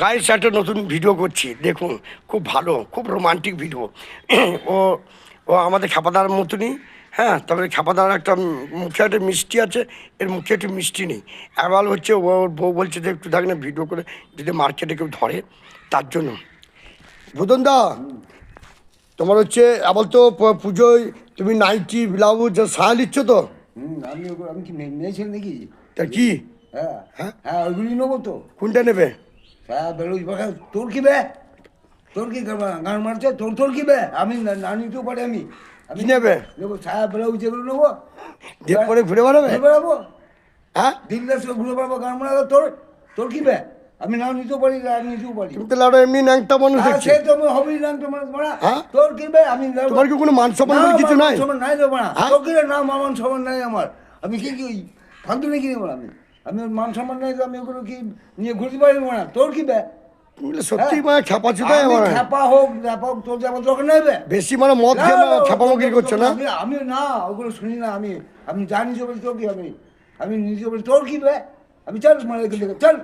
Guys একটা নতুন video করছি দেখুন খুব ভালো খুব রোমান্টিক ভিডিও ও ও আমাদের খাপাদার মতনই হ্যাঁ তবে খাপাদার একটা মুখে একটা মিষ্টি আছে এর মুখে একটু মিষ্টি নেই। এবার হচ্ছে ও ওর বউ বলছে যে একটু দেখ না ভিডিও করে যদি মার্কেটে কেউ ধরে তার জন্য। ভূতন দা তোমার হচ্ছে আবার তো পুজোয় তুমি নাইটি ব্লাউজ সায়া দিচ্ছ তো? আমি আমি কি মেয়ে ছেলে নাকি? তা কি? হ্যাঁ হ্যাঁ? হ্যাঁ ওইগুলি নেব তো। কোনটা নেবে? হ্যাঁ বেরোজ বাঘা তোর কি বে? তোর কি গান মারছে? তোর তোর কি বে? আমি না- না নিতেও পারি আমি। আমি কি নেবে? নেব ছায়া ব্লাউজ যেগুলো নেব। পরে ঘুরে বেড়াবে? ঘুরে বেড়াবো। হ্যাঁ? সঙ্গে ঘুরে বেড়াবো গান মারা তোর তোর কি বে? আমি নাও নিতেও পারি না নিতেও পারি। তুমি এমনি ন্যাংটা মানুষ হ্যাঁ, দেখছি। সে তো আমি হবেই না তোমার মারা। হ্যাঁ? তোর কি বে? আমি। তোমার কি কোনো মান সম্মান কিছু নাই? মান সম্মান নাই মারা। হ্যাঁ? তোর কি? না মান সম্মান নাই আমার। আমি কি কি ফালতু নাকি নেব আমি? আমি ওর মান সম্মান নাই তো আমি ওগুলো কি নিয়ে ঘুরতে পারি না? তোর কি ব্যা সত্যি মানে চুদাই হ্যাঁ? আমার খ্যাপা হোক খ্যাপা হোক তোর দরকার বেশি মানে মদ খেয়ে না, না, করছ না? আমি না ওগুলো শুনি না আমি। আমি জানি যে বলি তোর কি আমি আমি নিজে বলি তোর কি বে আমি চল মানে চল।